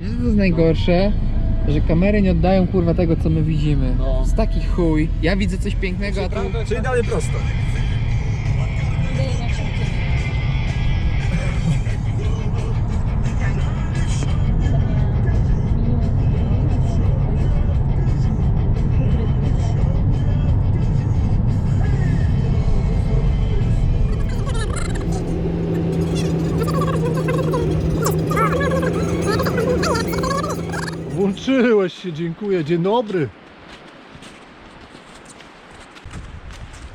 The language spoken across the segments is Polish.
Wiesz co jest najgorsze? Że kamery nie oddają kurwa tego co my widzimy. No. Jest taki chuj. Ja widzę coś pięknego, a tu... Czyli dalej prosto. Włączyłeś się, dziękuję. Dzień dobry.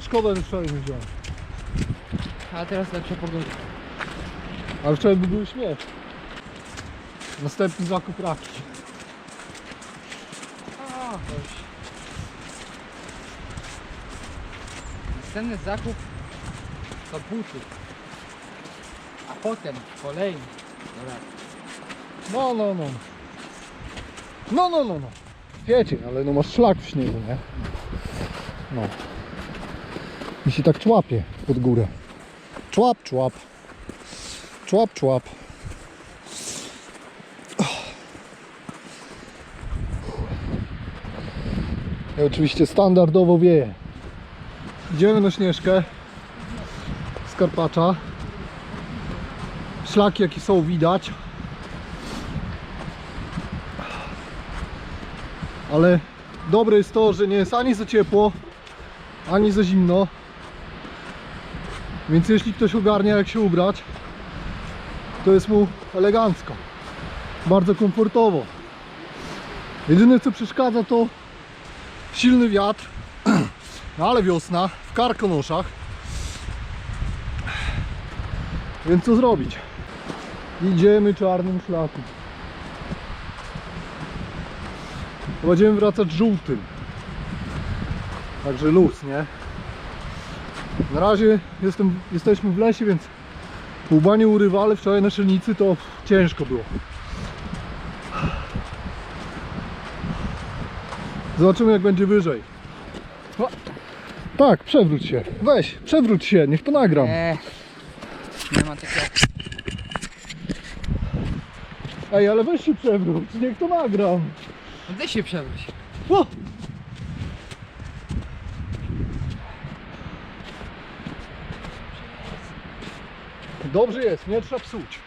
Szkoda, że wczoraj nie wziąłem. A teraz lepsza pogoda. Ale wczoraj by był śmiech. Następny zakup raki. A. Następny zakup to buty. A potem kolejny. Dobra. No, no, no. No, no, no, no. Wiecie, ale no masz szlak w śniegu, nie? No. I się tak człapie pod górę. Człap, człap. Człap, człap. I oczywiście standardowo wieje. Idziemy na Śnieżkę z Karpacza. Szlaki jakie są widać. Ale dobre jest to, że nie jest ani za ciepło, ani za zimno. Więc jeśli ktoś ogarnia jak się ubrać, to jest mu elegancko. Bardzo komfortowo. Jedyne co przeszkadza to silny wiatr, no ale wiosna w karkonoszach. Więc co zrobić? Idziemy czarnym szlakiem. Będziemy wracać żółtym. Także luz, nie? Na razie jestem, jesteśmy w lesie, więc łba nie urywa, ale wczoraj na szelnicy to ciężko było. Zobaczymy jak będzie wyżej. O, tak, przewróć się. Weź, przewróć się, niech to nagram. Eee, nie ma takiego. Ej, ale weź się przewróć, niech to nagram. Daj się przewróć. O! Dobrze jest, nie trzeba psuć.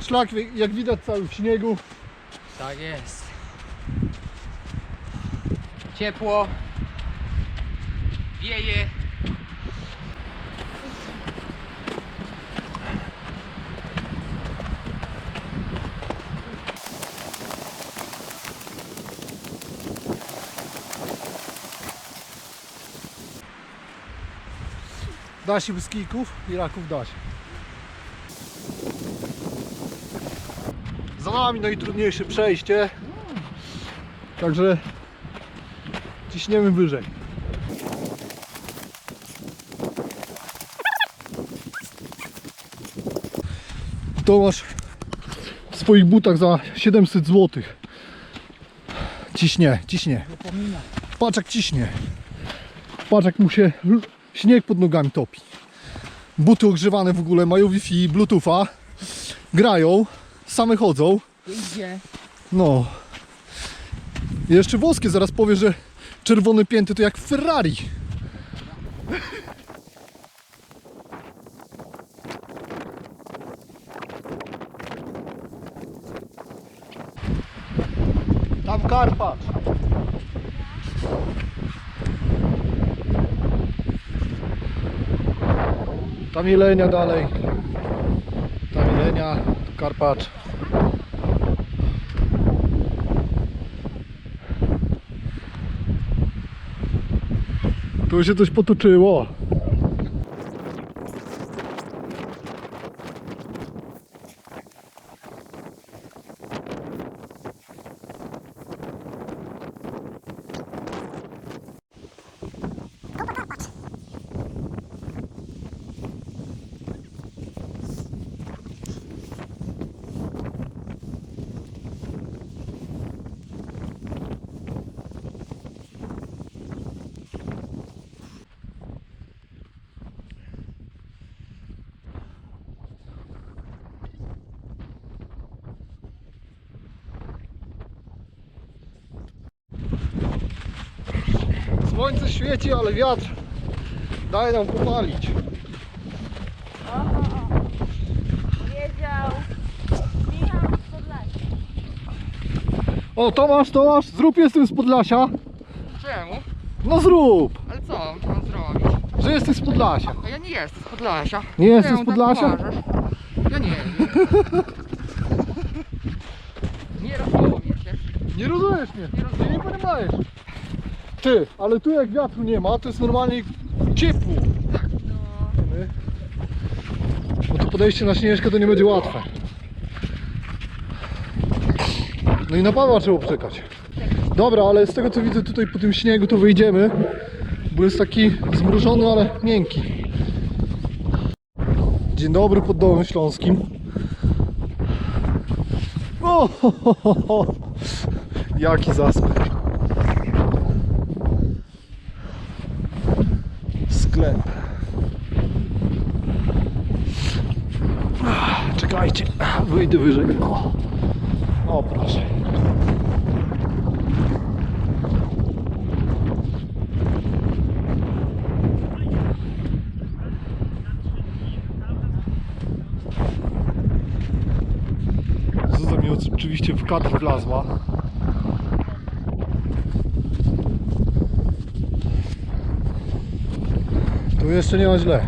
Szlak jak widać cały w śniegu. Tak jest. Ciepło. Wieje. Da się bez kijków i raków da się. Za nami najtrudniejsze przejście. Także ciśniemy wyżej. To masz w swoich butach za 700 zł. Ciśnie, ciśnie. Patrz jak ciśnie. Patrz jak mu się śnieg pod nogami topi. Buty ogrzewane w ogóle, mają Wi-Fi, Bluetootha. Grają, same chodzą. Idzie. No. Jeszcze włoskie zaraz powie, że czerwone pięty to jak w Ferrari. Tam Karpacz. Tam Jelenia dalej. Tam Jelenia, Karpacz. Tu się coś potoczyło. Słońce świeci, ale wiatr daje nam popalić. O, o, o. Wiedział. Michał z Podlasia. O, Tomasz, Tomasz, zrób jestem z Podlasia. Czemu? No zrób, Ale co mam zrobić? że jesteś z Podlasia. A ja nie jestem z Podlasia. Nie jesteś Czemu z Podlasia? Tak uważasz? ja nie wiem. nie rozumiem się. Nie rozumiesz mnie, Nie rozumiem. ty nie poнимаешь. Ty, ale tu jak wiatru nie ma, to jest normalnie ciepło. No. Bo to podejście na Śnieżkę to nie będzie łatwe. No i na Pawła trzeba czekać. Dobra, ale z tego co widzę tutaj po tym śniegu to wyjdziemy, bo jest taki zmrużony, ale miękki. Dzień dobry pod Dołem Śląskim. O, ho, ho, ho. Jaki zaspek. Czekajcie, wyjdę wyżej. O, o proszę. Oczywiście w kadr wlazła. Tu jeszcze nie ma źle.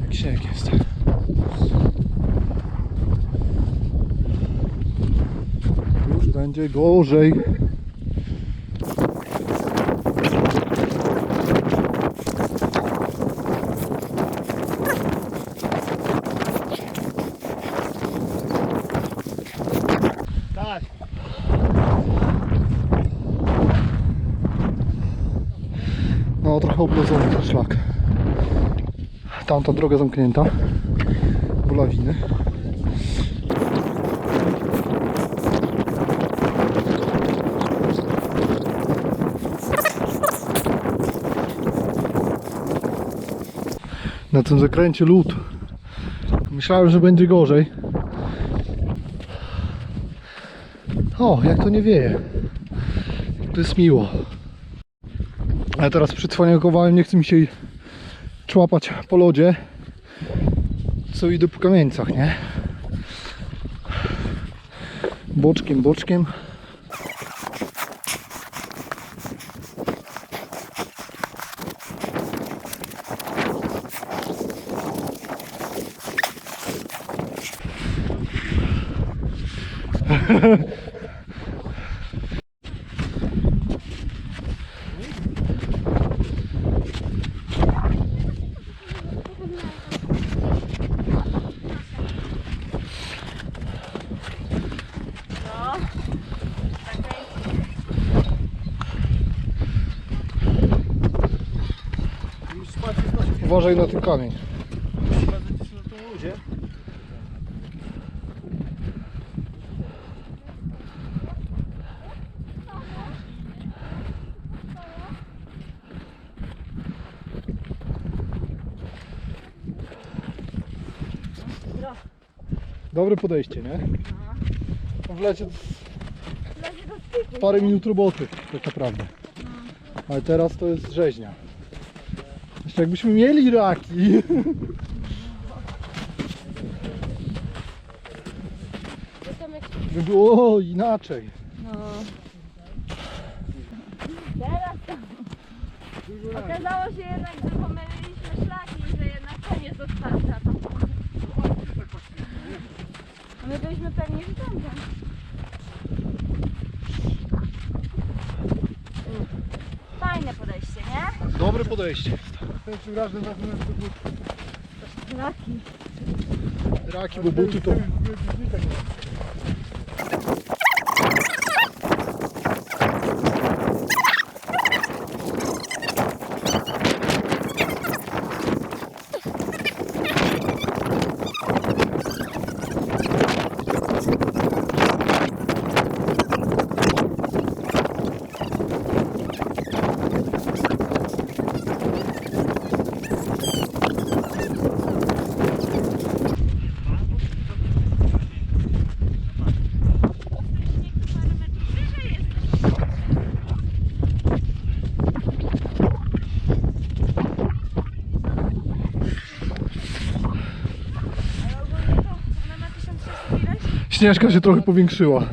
Jak śnieg jest. Już będzie gorzej. No trochę oblodzony ten szlak. Tamta droga zamknięta. Bo lawiny. Na tym zakręcie lód. Myślałem, że będzie gorzej. O, jak to nie wieje. To jest miło. Ale teraz przycwaniakowałem, nie chce mi się człapać po lodzie. Co idę po kamieńcach, nie? Boczkiem, boczkiem. Uważaj na ten kamień. Dobre podejście, nie? W lecie parę minut roboty, tak naprawdę. Ale teraz to jest rzeźnia. Jeszcze jakbyśmy mieli raki. By było inaczej. No. Teraz to... Okazało się jednak, że pomyliliśmy szlaki i że jednak to nie zostawia. A my byliśmy pewni, że tamten. Fajne podejście, nie? Dobre podejście. Raki. Raki, bo buty to... Śnieżka się trochę powiększyła.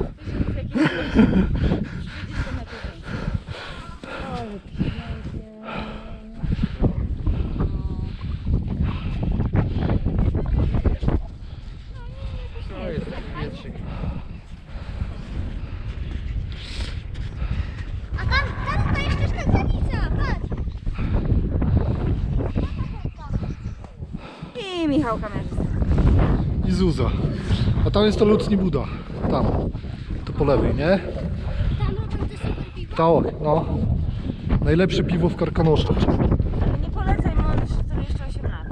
A tam, tam to jeszcze patrz. I Michał kamerzysta. I Zuza. A tam jest to Lucni Buda. Tam. To po lewej, nie? Tam te super piwo. Tak, no. Najlepsze piwo w Karkonoszczach. Nie polecaj, bo on jeszcze, to jeszcze 8 lat.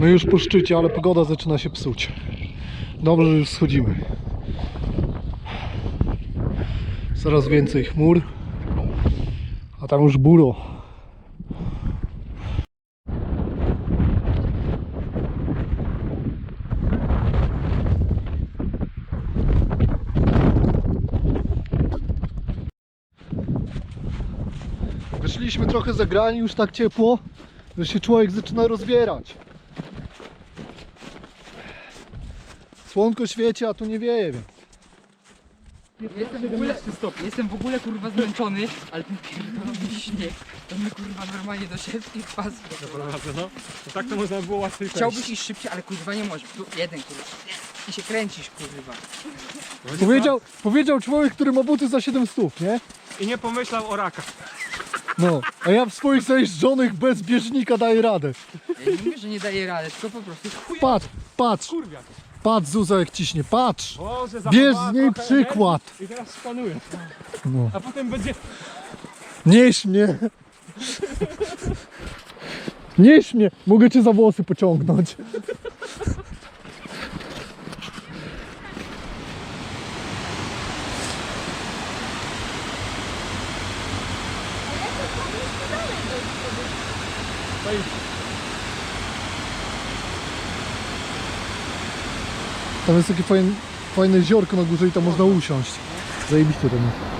My już po szczycie, ale pogoda zaczyna się psuć. Dobrze, że już schodzimy. Coraz więcej chmur. A tam już buro. Wyszliśmy trochę za grani, już tak ciepło, że się człowiek zaczyna rozbierać. Słonko świeci, a tu nie wieje, więc. Jestem w ogóle, jestem w ogóle kurwa zmęczony, ale ten pierdolony śnieg, to my kurwa normalnie do szybkich pasów. No, to tak to można było łatwiej Chciałbyś iść szybciej, ale kurwa nie możesz. Tu jeden kurwa. I się kręcisz kurwa. Powiedział, powiedział człowiek, który ma buty za 7 stów, nie? I nie pomyślał o rakach. No, a ja w swoich zajeżdżonych bez bieżnika daję radę. Ja nie mówię, że nie daje rady, tylko po prostu chuj. Patrz, patrz, Kurwia. Patrz Zuza jak ciśnie, patrz. Boże, Bierz z niej trochę przykład. energii I teraz szpanuje. No. A potem będzie... Nieś mnie. Nieś mnie, mogę cię za włosy pociągnąć. Tam jest takie fajne, fajne jeziorko na górze i tam można usiąść. Zajebiście to jest.